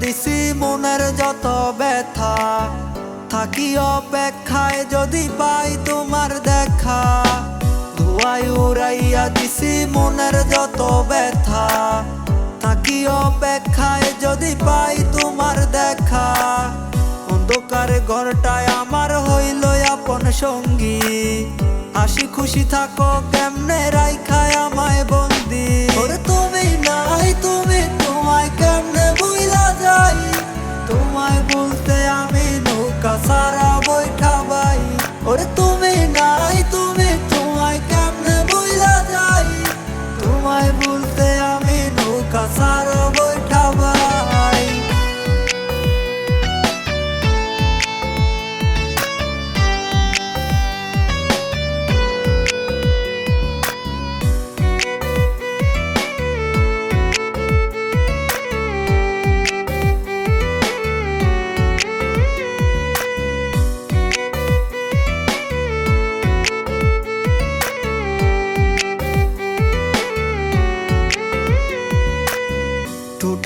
দিছি মনের যত ব্যথা, থাকি অপেক্ষায় যদি পাই তোমার দেখা। ধোয়াই উড়াইয়া দিছি মনের যত ব্যথা, থাকি অপেক্ষায় যদি পাই তোমার দেখা। অন্ধকার ঘরটায় আমার হইল আপন সঙ্গী, হাসি খুশি থাকো কেমনে রাইখায় নাই তুমি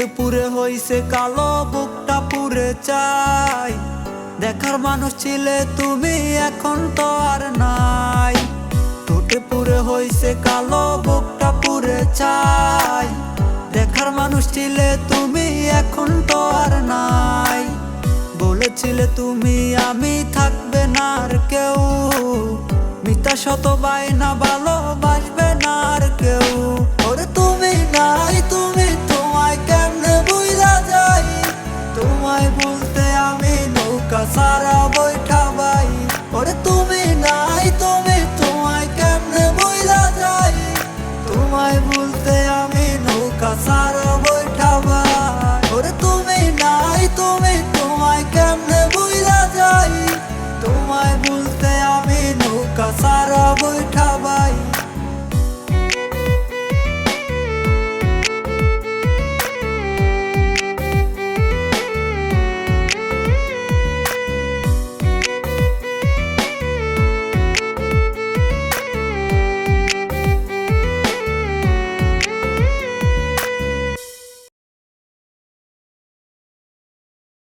পুরে হইছে, কালো বুকটা পুরে চাই। দেখার মানুষ ছিলে তুমি, এখন তো আর নাই। ঠোঁটে পুরে হইছে, কালো বুকটা পুরে চাই। দেখার মানুষ ছিলে তুমি, এখন তো আর নাই। বলেছিলে তুমি, আমি থাকবে না আর কেউ। মিতা শত বায়না ভালোবাসা I thought I Sarah.